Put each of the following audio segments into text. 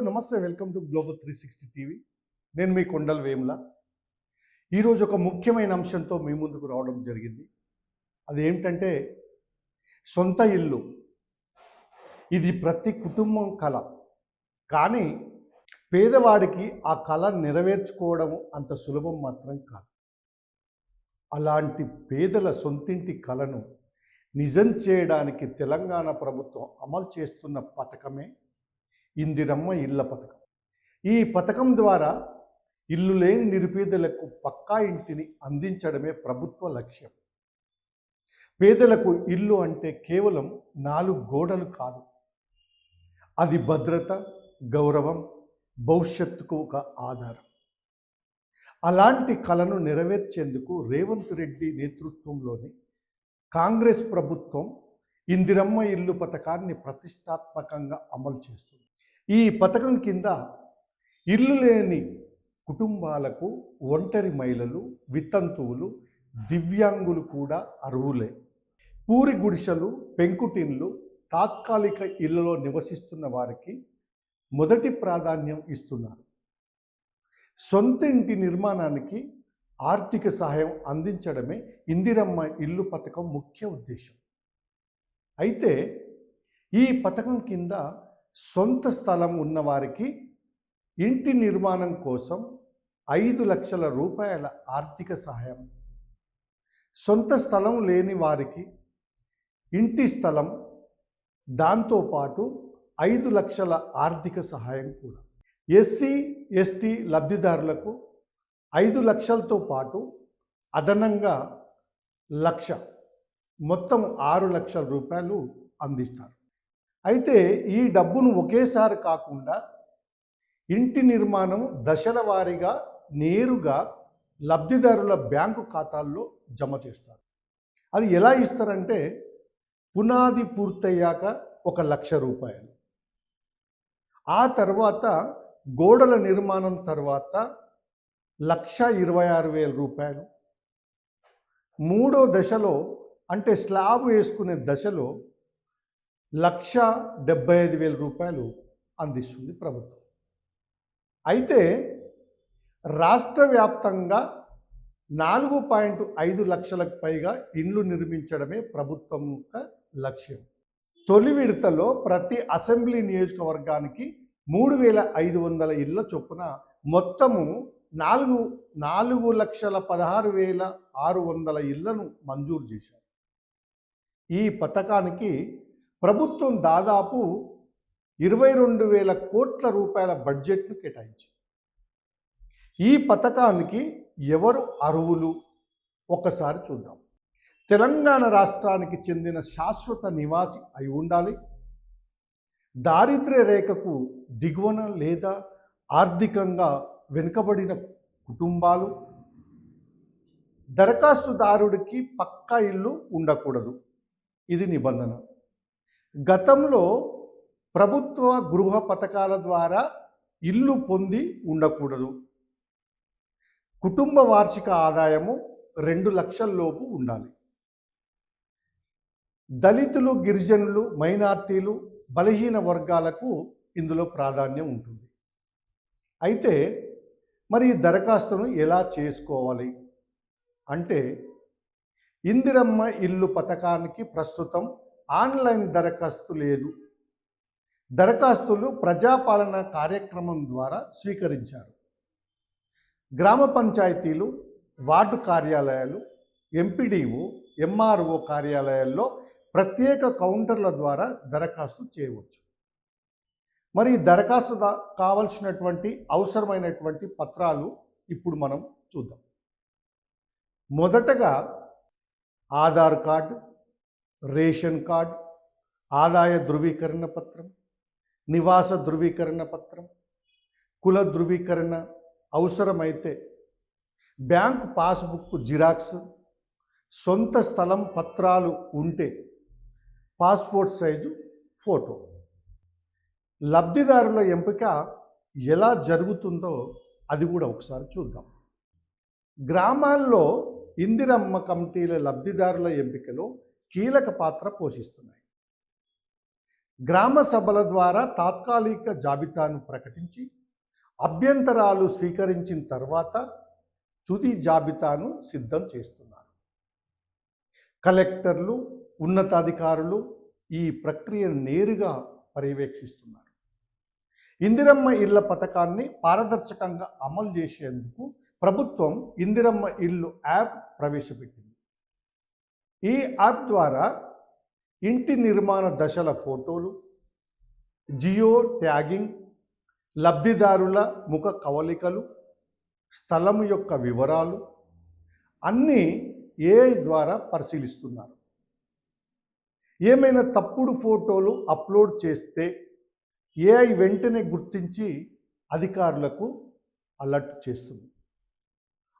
నమస్తే. Welcome to global three sixty TV. నేను మీ కొండల వేముల. ఈరోజు ఒక ముఖ్యమైన అంశంతో మీ ముందుకు రావడం జరిగింది. అదేమిటంటే సొంత ఇల్లు. ఇది ప్రతి కుటుంబం కళ కానీ పేదవాడికి ఆ కళ నెరవేర్చుకోవడం అంత సులభం మాత్రం కాదు. అలాంటి పేదల సొంతింటి కళను నిజం చేయడానికి తెలంగాణ ప్రభుత్వం అమలు చేస్తున్న పథకమే ఇందిరమ్మ ఇళ్ళ పథకం. ఈ పథకం ద్వారా ఇల్లు లేని నిరుపేదలకు పక్కా ఇంటిని అందించడమే ప్రభుత్వ లక్ష్యం. పేదలకు ఇల్లు అంటే కేవలం నాలుగు గోడలు కాదు. అది భద్రత గౌరవం భవిష్యత్తుకు ఒక ఆధారం. అలాంటి కలను నెరవేర్చేందుకు రేవంత్ రెడ్డి నేతృత్వంలోని కాంగ్రెస్ ప్రభుత్వం ఇందిరమ్మ ఇల్లు పథకాన్ని ప్రతిష్టాత్మకంగా అమలు చేస్తుంది. ఈ పథకం కింద ఇల్లు లేని కుటుంబాలకు ఒంటరి మహిళలు వితంతువులు దివ్యాంగులు కూడా అర్హులే. పూరి గుడిసెలు పెంకుటిన్లు తాత్కాలిక ఇళ్ళలో నివసిస్తున్న వారికి మొదటి ప్రాధాన్యం ఇస్తున్నారు. సొంత ఇంటి నిర్మాణానికి ఆర్థిక సహాయం అందించడమే ఇందిరమ్మ ఇల్లు పథకం ముఖ్య ఉద్దేశం. అయితే ఈ పథకం కింద సొంత స్థలం ఉన్నవారికి ఇంటి నిర్మాణం కోసం ఐదు లక్షల రూపాయల ఆర్థిక సహాయం. సొంత స్థలం లేని వారికి ఇంటి స్థలం దాంతోపాటు ఐదు లక్షల ఆర్థిక సహాయం కూడా. ఎస్సీ ఎస్టీ లబ్ధిదారులకు ఐదు లక్షలతో పాటు అదనంగా లక్ష మొత్తం ఆరు లక్షల రూపాయలు అందిస్తారు. అయితే ఈ డబ్బును ఒకేసారి కాకుండా ఇంటి నిర్మాణం దశల వారీగా నేరుగా లబ్ధిదారుల బ్యాంకు ఖాతాల్లో జమ చేస్తారు. అది ఎలా ఇస్తారంటే పునాది పూర్తయ్యాక ఒక లక్ష రూపాయలు. ఆ తర్వాత గోడల నిర్మాణం తర్వాత లక్ష ఇరవై ఆరు వేల రూపాయలు. మూడో దశలో అంటే స్లాబ్ వేసుకునే దశలో లక్ష డెబ్బై ఐదు వేల రూపాయలు అందిస్తుంది ప్రభుత్వం. అయితే రాష్ట్ర వ్యాప్తంగా నాలుగు పాయింట్ ఐదు లక్షలకు పైగా ఇండ్లు నిర్మించడమే ప్రభుత్వం యొక్క లక్ష్యం. తొలి విడతలో ప్రతి అసెంబ్లీ నియోజకవర్గానికి మూడు వేల ఐదు వందల ఇళ్ళ చొప్పున మొత్తము నాలుగు నాలుగు లక్షల పదహారు వేల ఆరు వందల ఇళ్ళను మంజూరు చేశారు. ఈ పథకానికి ప్రభుత్వం దాదాపు ఇరవై రెండు వేల కోట్ల రూపాయల బడ్జెట్ను కేటాయించింది. ఈ పథకానికి ఎవరు అర్హులు? ఒకసారి చూద్దాం. తెలంగాణ రాష్ట్రానికి చెందిన శాశ్వత నివాసి అయి ఉండాలి. దారిద్ర్య రేఖకు దిగువన లేదా ఆర్థికంగా వెనుకబడిన కుటుంబాలు. దరఖాస్తుదారుడికి పక్కా ఇల్లు ఉండకూడదు. ఇది నిబంధన. గతంలో ప్రభుత్వ గృహ పథకాల ద్వారా ఇల్లు పొంది ఉండకూడదు. కుటుంబ వార్షిక ఆదాయము రెండు లక్షల్లోపు ఉండాలి. దళితులు గిరిజనులు మైనార్టీలు బలహీన వర్గాలకు ఇందులో ప్రాధాన్యం ఉంటుంది. అయితే మరి ఈ దరఖాస్తును ఎలా చేసుకోవాలి? అంటే ఇందిరమ్మ ఇల్లు పథకానికి ప్రస్తుతం ఆన్లైన్ దరఖాస్తు లేదు. దరఖాస్తులు ప్రజాపాలన కార్యక్రమం ద్వారా స్వీకరించారు. గ్రామ పంచాయతీలు వార్డు కార్యాలయాలు ఎంపీడీఓ ఎంఆర్ఓ కార్యాలయాల్లో ప్రత్యేక కౌంటర్ల ద్వారా దరఖాస్తు చేయవచ్చు. మరి దరఖాస్తు కావలసినటువంటి అవసరమైనటువంటి పత్రాలు ఇప్పుడు మనం చూద్దాం. మొదటగా ఆధార్ కార్డు రేషన్ కార్డ్ ఆదాయ ధృవీకరణ పత్రం నివాస ధృవీకరణ పత్రం కుల ధృవీకరణ అవసరమైతే బ్యాంక్ పాస్బుక్ జిరాక్స్ సొంత స్థలం పత్రాలు ఉంటే పాస్పోర్ట్ సైజు ఫోటో. లబ్ధిదారుల ఎంపిక ఎలా జరుగుతుందో అది కూడా ఒకసారి చూద్దాం. గ్రామాల్లో ఇందిరమ్మ కమిటీల లబ్ధిదారుల ఎంపికలో కీలక పాత్ర పోషిస్తున్నాయి. గ్రామ సభల ద్వారా తాత్కాలిక జాబితాను ప్రకటించి అభ్యంతరాలు స్వీకరించిన తర్వాత తుది జాబితాను సిద్ధం చేస్తున్నారు. కలెక్టర్లు ఉన్నతాధికారులు ఈ ప్రక్రియను నేరుగా పర్యవేక్షిస్తున్నారు. ఇందిరమ్మ ఇళ్ళ పథకాన్ని పారదర్శకంగా అమలు చేసేందుకు ప్రభుత్వం ఇందిరమ్మ ఇల్లు యాప్ ప్రవేశపెట్టింది. ఈ యాప్ ద్వారా ఇంటి నిర్మాణ దశల ఫోటోలు జియో ట్యాగింగ్ లబ్ధిదారుల ముఖ కవలికలు స్థలం యొక్క వివరాలు అన్నీ ఏఐ ద్వారా పరిశీలిస్తున్నారు. ఏమైనా తప్పుడు ఫోటోలు అప్లోడ్ చేస్తే ఏఐ వెంటనే గుర్తించి అధికారులకు అలర్ట్ చేస్తుంది.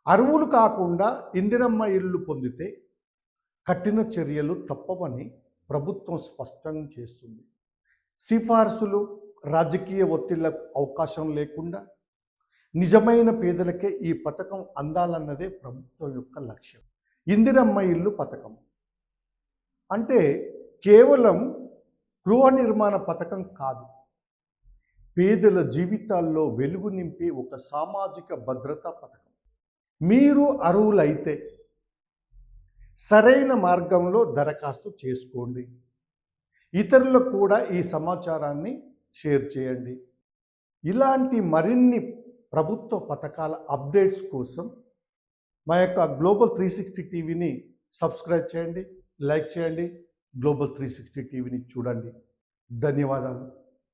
అరువులు కాకుండా ఇందిరమ్మ ఇల్లు పొందితే కఠిన చర్యలు తప్పవని ప్రభుత్వం స్పష్టం చేస్తుంది. సిఫార్సులు రాజకీయ ఒత్తిళ్ళకు అవకాశం లేకుండా నిజమైన పేదలకే ఈ పథకం అందాలన్నదే ప్రభుత్వం యొక్క లక్ష్యం. ఇందిరమ్మ ఇల్లు పథకం. అంటే కేవలం గృహ నిర్మాణ పథకం కాదు. పేదల జీవితాల్లో వెలుగు నింపే ఒక సామాజిక భద్రతా పథకం. మీరు అర్హులైతే సరైన మార్గంలో దరఖాస్తు చేసుకోండి. ఇతరులకు కూడా ఈ సమాచారాన్ని షేర్ చేయండి. ఇలాంటి మరిన్ని ప్రభుత్వ పథకాల అప్డేట్స్ కోసం మా యొక్క గ్లోబల్ త్రీ సిక్స్టీ టీవీని సబ్స్క్రైబ్ చేయండి లైక్ చేయండి గ్లోబల్ త్రీ సిక్స్టీ టీవీని చూడండి. ధన్యవాదాలు.